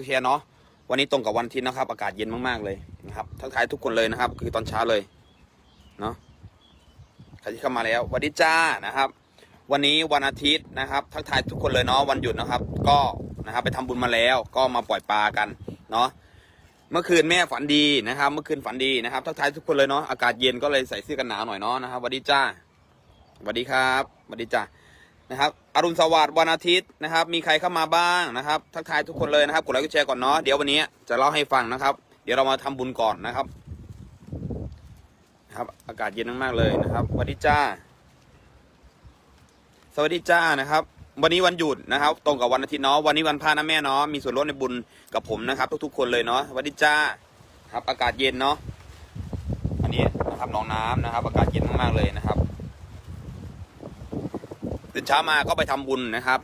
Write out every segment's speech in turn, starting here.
ค์แชร์เนาะวันนี้ตรงกับวันอาทิตย์นะครับ อากาศเย็นมากๆเลยนะครับทักทายทุกคนเลยนะครับ คือตอนเช้าเลยเนาะใครที่เข้ามาแล้วสวัสดีจ้านะครับ วันนี้วันอาทิตย์นะครับ ทักทายทุกคนเลยเนาะวันหยุดนะครับ ก็นะครับไปทำบุญมาแล้ว ก็มาปล่อยปลากันเนาะเมื่อคืนแม่ฝันดีนะครับ เมื่อคืนฝันดีนะครับ ทักทายทุกคนเลยเนาะอากาศเย็นก็เลยใส่เสื้อกันหนาวหน่อยเนาะนะครับสวัสดีจ้าสวัสดีครับสวัสดีจ้า นะครับอรุณสวัสดิ์วันอาทิตย์นะครับ มีใครเข้ามาบ้างนะครับ ทักทายทุกคนเลยนะครับกดไลค์กดแชร์ก่อนเนาะเดี๋ยววันนี้จะเล่าให้ฟังนะครับ เดี๋ยวเรามาทำบุญก่อนนะครับครับ อากาศเย็นมากๆเลยนะครับสวัสดีจ้า สวัสดีจ้านะครับ วันนี้วันหยุดนะครับ ตรงกับวันอาทิตย์เนาะวันนี้วันพระนะแม่เนาะมีส่วนร่วมในบุญกับผมนะครับ ทุกๆคนเลยเนาะสวัสดีจ้าครับ อากาศเย็นเนาะอันนี้นะครับหนองน้ำนะครับ อากาศเย็นมากๆเลยนะครับ ตื่นเช้ามาก็ไปทำบุญนะครับ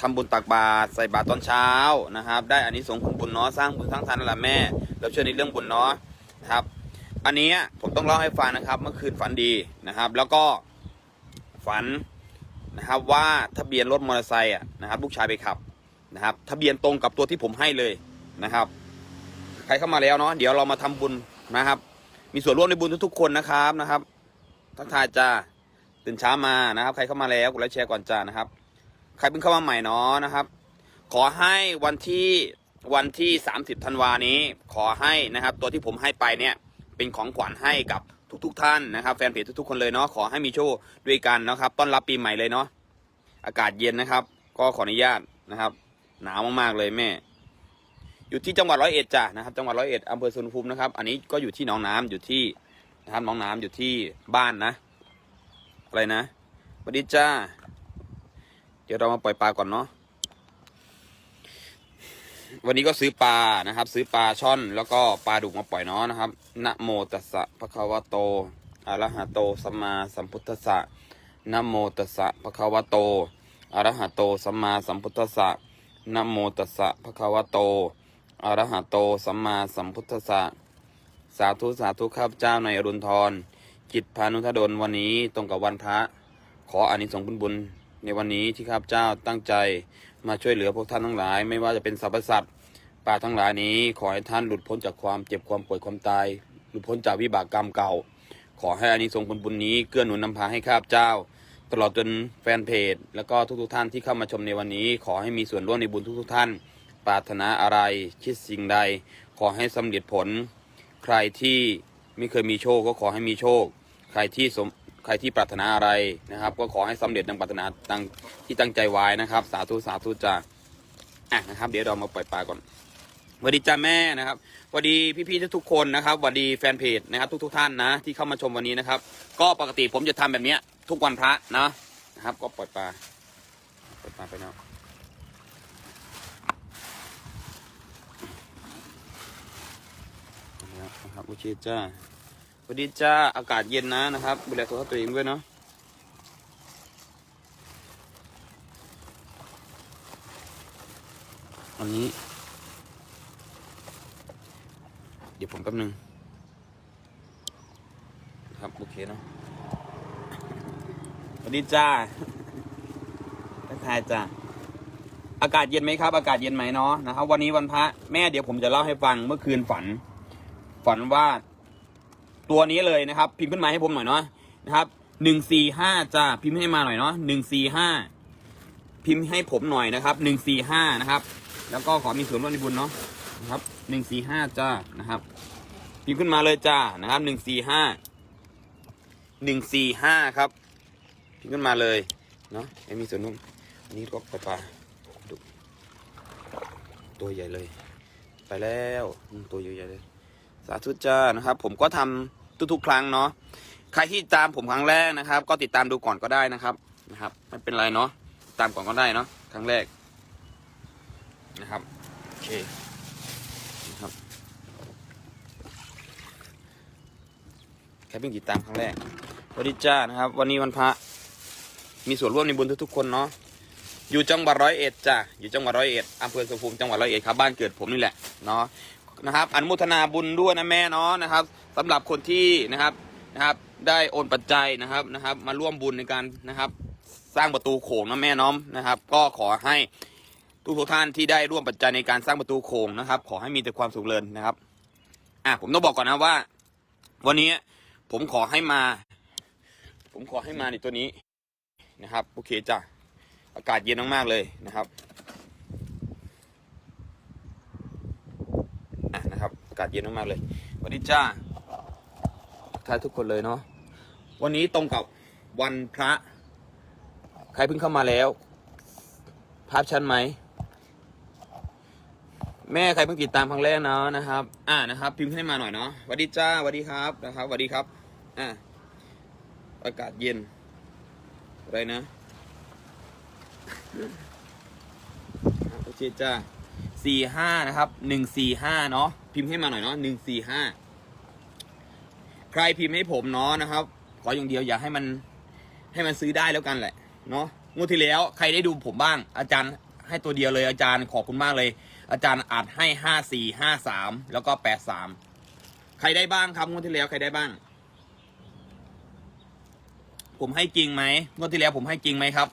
ทำบุญตักบาตรใส่บาตรตอนเช้านะครับ ได้อันนี้สงส์ผลบุญเนาะสร้างบุญสร้างทานนั่นแหละแม่เราเชื่อในเรื่องบุญเนาะนะครับ อันนี้ผมต้องเล่าให้ฟังนะครับ เมื่อคืนฝันดีนะครับ แล้วก็ฝันนะครับว่าทะเบียนรถมอเตอร์ไซค์นะครับ ลูกชายไปขับนะครับ ทะเบียนตรงกับตัวที่ผมให้เลยนะครับ ใครเข้ามาแล้วเนาะเดี๋ยวเรามาทำบุญนะครับ มีส่วนร่วมในบุญทุกๆคนนะครับนะครับทักทายจ้า ตื่นเช้ามานะครับ ใครเข้ามาแล้วกดไลค์แชร์ก่อนจ้านะครับ ใครเพิ่งเข้ามาใหม่เนาะนะครับ ขอให้วันที่วันที่ 30ธันวานี้ ขอให้นะครับ ตัวที่ผมให้ไปเนี่ยเป็นของขวัญให้กับทุกๆทท่านนะครับ แฟนเพจทุกๆคนเลยเนาะขอให้มีโชคด้วยกันนะครับ ต้อนรับปีใหม่เลยเนาะอากาศเย็นนะครับ ก็ขออนุญาตนะครับ หนาวมากๆเลยแม่ อยู่ที่จังหวัดร้อยเอ็ดจ้ะนะครับ จังหวัดร้อยเอ็ดอำเภอสุนภูมินะครับ อันนี้ก็อยู่ที่หนองน้ำอยู่ที่นะครับหนองน้ำอยู่ที่บ้านนะ อะไรนะสวัสดีจ้า เดี๋ยวเรามาปล่อยปลาก่อนเนาะ วันนี้ก็ซื้อปลานะครับ ซื้อปลาช่อน แล้วก็ปลาดุกมาปล่อยเนาะนะครับ นะโมตัสสะภะคะวะโตอะระหะโตสัมมาสัมพุทธัสสะนะโมตัสสะภะคะวะโตอะระหะโตสัมมาสัมพุทธัสสะนะโมตัสสะภะคะวะโตอะระหะโตสัมมาสัมพุทธัสสะสาธุสาธุข้าพเจ้าในอรุณทร จิตพานุทดลวันนี้ตรงกับวันพระ ขออานิสงส์บุญบุญ ในวันนี้ที่ข้าพเจ้าตั้งใจมาช่วยเหลือพวกท่านทั้งหลาย ไม่ว่าจะเป็นสรรพสัตว์ป่าทั้งหลายนี้ ขอให้ท่านหลุดพ้นจากความเจ็บความป่วยความตาย หลุดพ้นจากวิบากกรรมเก่า ขอให้อานิสงส์บุญบุญนี้เกื้อหนุนนำพาให้ข้าพเจ้า ตลอดจนแฟนเพจ แล้วก็ทุกๆท่านที่เข้ามาชมในวันนี้ ขอให้มีส่วนร่วมในบุญทุกๆท่านปรารถนาอะไรคิดสิ่งใด ขอให้สำเร็จผล ใครที่ไม่เคยมีโชคก็ขอให้มีโชค ใครที่สมใครที่ปรารถนาอะไรนะครับ ก็ขอให้สำเร็จดังปรารถนาดังที่ตั้งใจไว้นะครับ สาธุสาธุจ้าอะนะครับ เดี๋ยวเรามาปล่อยปลาก่อนสวัสดีจ้าแม่นะครับสวัสดีพี่ๆทุกคนนะครับสวัสดีแฟนเพจนะครับ ทุก ๆ ท่านนะ ที่เข้ามาชมวันนี้นะครับ ก็ปกติผมจะทำแบบเนี้ยทุกวันพระนะนะครับ ก็ปล่อยปลาปล่อยปลาไปเนาะนะครับโอเคจ้า วัสดีจ้าอากาศเย็นนะนะครับดูแลตัวตัวเองด้วยเนาะอันนี้ เดี๋ยวผมแป๊บนึง ครับโอเคเนาะสวัสดีจ้าทักทายจ้าอากาศเย็นไหมครับ อากาศเย็นไหมเนาะนะครับ วันนี้วันพระแม่เดี๋ยวผมจะเล่าให้ฟังเมื่อคืนฝัน ฝันว่า ตัวนี้เลยนะครับ พิมพ์ขึ้นมาให้ผมหน่อยเนาะนะครับหนึ่งสี่ห้าจ้าพิมพ์ให้มาหน่อยเนาะหนึ่งสี่ห้าพิมพ์ให้ผมหน่อยนะครับหนึ่งสี่ห้านะครับ แล้วก็ขอมีส่วนร่วมในบุญเนาะนะครับหนึ่งสี่ห้าจ้านะครับ พิมพ์ขึ้นมาเลยจ้านะครับหนึ่งสี่ห้าหนึ่งสี่ห้าครับพิมพ์ขึ้นมาเลยเนาะให้มีส่วนร่วมอันนี้ก็ปลาปลาดุตัวใหญ่เลย ไปแล้วตัวใหญ่ๆเลย สาธุจ้านะครับ ผมก็ทำ ทุกๆ ครั้งเนาะใครที่ตามผมครั้งแรกนะครับ ก็ติดตามดูก่อนก็ได้นะครับนะครับ ไม่เป็นไรเนาะตามก่อนก็ได้เนาะครั้งแรกนะครับโอเคนะครับใครเพิ่งติดตามครั้งแรกสวัสดีจ้านะครับ วันนี้วันพระมีส่วนร่วมในบุญทุกๆคนเนาะอยู่จังหวัดร้อยเอ็ดจ้ะอยู่จังหวัดร้อยเอ็ดอำเภอสุภูมิจังหวัดร้อยเอ็ดครับบ้านเกิดผมนี่แหละเนาะ นะครับอนุโมทนาบุญด้วยนะแม่เนาะนะครับสำหรับคนที่นะครับนะครับ ได้โอนปัจจัยนะครับนะครับ มาร่วมบุญในการนะครับ สร้างประตูโขงนะแม่น้อมนะครับ ก็ขอให้ทุกทุกท่านที่ได้ร่วมปัจจัยในการสร้างประตูโค้งนะครับ ขอให้มีแต่ความสุขเลยนะครับ อะผมต้องบอกก่อนนะว่า วันนี้ผมขอให้มา ผมขอให้มาในตัวนี้นะครับ โอเคจ้ะอากาศเย็นมากๆเลยนะครับอะนะครับ อากาศเย็นมากๆเลยสวัสดีจ้าทักทายทุกคนเลยเนาะวันนี้ตรงกับวันพระ ใครเพิ่งเข้ามาแล้ว ภาพชัดไหม แม่ใครเพิ่งติดตามครั้งแรกเนาะนะครับ อ่านะครับ พิมพ์ให้มาหน่อยเนาะสวัสดีจ้าสวัสดีครับนะครับสวัสดีครับ อ่าอากาศเย็นอะไรนะโอเคจ้าสี่ห้านะครับหนึ่งสี่ห้าเนาะ พิมพ์ให้มาหน่อยเนาะหนึ่งสี่ห้าใครพิมพ์ให้ผมเนาะนะครับ ขออย่างเดียวอย่าให้มันให้มันซื้อได้แล้วกันแหละ เนาะงวดที่แล้วใครได้ดูผมบ้าง อาจารย์ให้ตัวเดียวเลยอาจารย์ขอบคุณมากเลย อาจารย์อัดให้ห้าสี่ห้าสามแล้วก็แปดสามใครได้บ้างครับงวดที่แล้วใครได้บ้าง ผมให้จริงไหมงวดที่แล้วผมให้จริงไหมครับ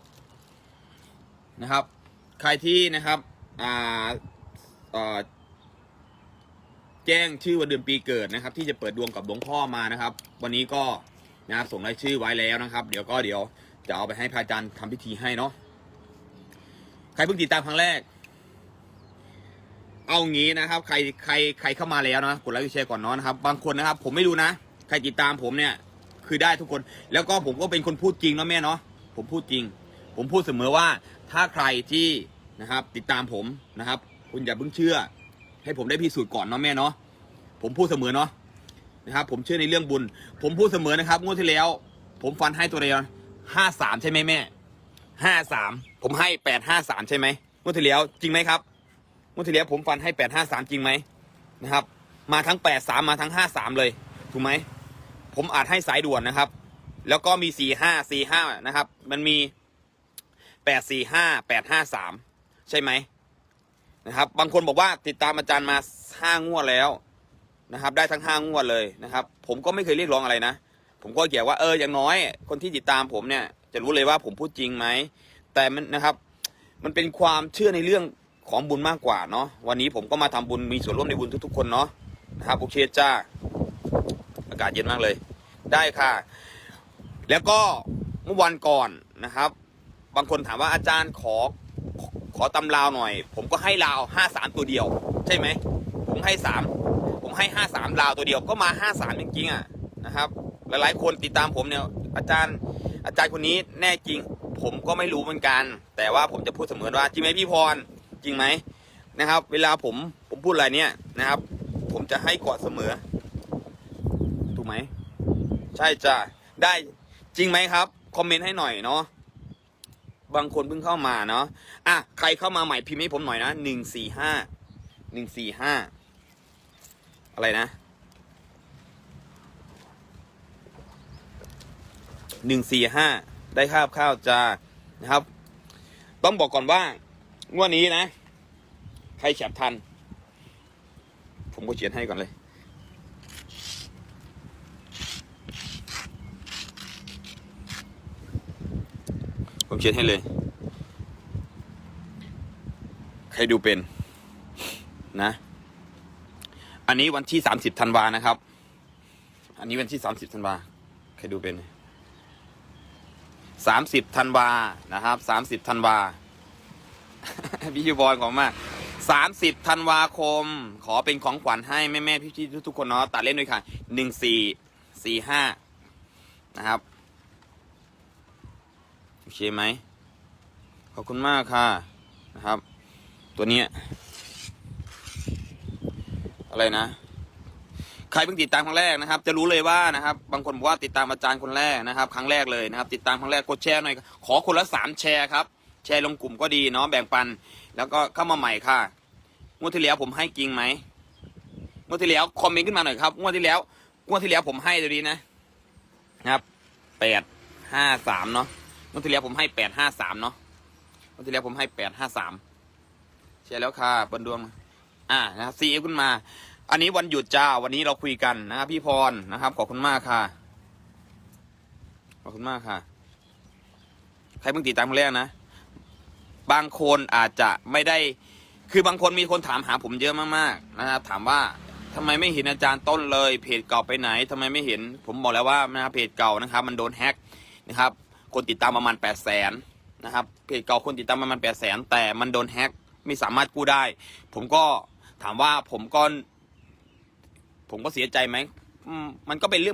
นะครับ ใครที่นะครับอ่าอ่อ แจ้งชื่อวันเดือนปีเกิดนะครับ ที่จะเปิดดวงกับหลวงพ่อมานะครับ วันนี้ก็นะครับส่งรายชื่อไว้แล้วนะครับ เดี๋ยวก็เดี๋ยวจะเอาไปให้พระอาจารย์ทำพิธีให้เนาะใครเพิ่งติดตามครั้งแรก เอางี้นะครับ ใครใครใครเข้ามาแล้วนะกดไลค์กดแชร์ก่อนเนาะนะครับ บางคนนะครับ ผมไม่รู้นะ ใครติดตามผมเนี่ย คือได้ทุกคน แล้วก็ผมก็เป็นคนพูดจริงเนาะแม่เนาะผมพูดจริง ผมพูดเสมอว่าถ้าใครที่นะครับ ติดตามผมนะครับ คุณอย่าเพิ่งเชื่อ ให้ผมได้พิสูจน์ก่อนเนาะแม่เนาะผมพูดเสมอเนาะนะครับผมเชื่อในเรื่องบุญ ผมพูดเสมอนะครับงวดที่แล้ว ผมฟันให้ตัวเดียวห้าสามใช่ไหมแม่ห้าสามผมให้แปดห้าสามใช่ไหมงวดที่แล้วจริงไหมครับงวดที่แล้วผมฟันให้แปดห้าสามจริงไหมนะครับ มาทั้งแปดสามมาทั้งห้าสามเลยถูกไหมผมอาจให้สายด่วนนะครับ แล้วก็มีสี่ห้าสี่ห้านะครับ มันมีแปดสี่ห้าแปดห้าสามใช่ไหม นะครับ บางคนบอกว่าติดตามอาจารย์มาห้างวดแล้วนะครับ ได้ทั้งห้างวดเลยนะครับ ผมก็ไม่เคยเรียกร้องอะไรนะ ผมก็เกี่ยวว่าเอออย่างน้อย คนที่ติดตามผมเนี่ย จะรู้เลยว่าผมพูดจริงไหมแต่มันนะครับ มันเป็นความเชื่อในเรื่องของบุญมากกว่าเนาะวันนี้ผมก็มาทำบุญมีส่วนร่วมในบุญทุกๆคนเนาะนะครับโอเคจ้า อากาศเย็นมากเลย ได้ค่ะ แล้วก็เมื่อวันก่อนนะครับ บางคนถามว่าอาจารย์ขอ ขอตำลาวหน่อย ผมก็ให้ลาวห้าสามตัวเดียว ใช่ไหม ผมให้สามผมให้ห้าสามลาวตัวเดียวก็มาห้าสามจริงๆอะนะครับ หลายๆคนติดตามผมเนี่ยอาจารย์อาจารย์คนนี้แน่จริง ผมก็ไม่รู้เหมือนกัน แต่ว่าผมจะพูดเสมอว่าจริงไหมพี่พรจริงไหมนะครับ เวลาผมผมพูดอะไรเนี่ยนะครับ ผมจะให้ก่อนเสมอ ถูกไหม ใช่จ้ะได้จริงไหมครับ คอมเมนต์ให้หน่อยเนาะ บางคนเพิ่งเข้ามาเนาะอะใครเข้ามาใหม่พิมพ์ให้ผมหน่อยนะหนึ่งสี่ห้าหนึ่งสี่ห้าอะไรนะหนึ่งสี่ห้าได้ข้าวข้าวจานะครับ ต้องบอกก่อนว่างวดนี้นะ ใครแฉบทัน ผมก็เขียนให้ก่อนเลย ผมเขียนให้เลย ใครดูเป็น นะ อันนี้วันที่สามสิบธันวานะครับ อันนี้วันที่สามสิบธันวาใครดูเป็นสามสิบธันวานะครับสามสิบธันวาพี่ชิวบอลของมากสามสิบธันวาคม ขอเป็นของขวัญให้แม่แม่ๆพี่ๆทุกคนเนาะตัดเล่นด้วยค่ะหนึ่งสี่สี่ห้านะครับ เคไหมขอบคุณมากค่ะนะครับ ตัวนี้อะไรนะ ใครเพิ่งติดตามครั้งแรกนะครับ จะรู้เลยว่านะครับ บางคนบอกว่าติดตามอาจารย์คนแรกนะครับ ครั้งแรกเลยนะครับ ติดตามครั้งแรกกดแชร์หน่อยขอคนละสามแชร์ครับแชร์ลงกลุ่มก็ดีเนาะแบ่งปัน แล้วก็เข้ามาใหม่ค่ะงวดที่แล้วผมให้จริงไหมงวดที่แล้วคอมเมนต์ขึ้นมาหน่อยครับงวดที่แล้วงวดที่แล้วผมให้ตัวนี้นะ ครับแปดห้าสามเนาะ งวที่แล้วผมให้แปดห้าสามเนาะงวที่แล้วผมให้แปดห้าสามใช่แล้วค่ะเปิดวง อ่านะครับซีเอขึ้นมา อันนี้วันหยุดจ้า วันนี้เราคุยกันนะครับพี่พรนะครับ ขอบคุณมากค่ะ ขอบคุณมากค่ะ ใครเพิ่งติดตามครั้งแรกนะ บางคนอาจจะไม่ได้ คือบางคนมีคนถามหาผมเยอะมากๆนะครับ ถามว่าทำไมไม่เห็นอาจารย์ต้นเลย เพจเก่าไปไหนทำไมไม่เห็น ผมบอกแล้วว่านะครับเพจเก่านะครับ มันโดนแฮ็กนะครับ คนติดตามประมาณ8 0 0แสนนะครับเพจเก่าคนติดตามประมาณ8 0 0แสนแต่มันโดนแฮ็กไม่สามารถกู้ได้ ผมก็ถามว่าผมก็ ผมก็เสียใจไหมอืมมันก็เป็นเรื่อง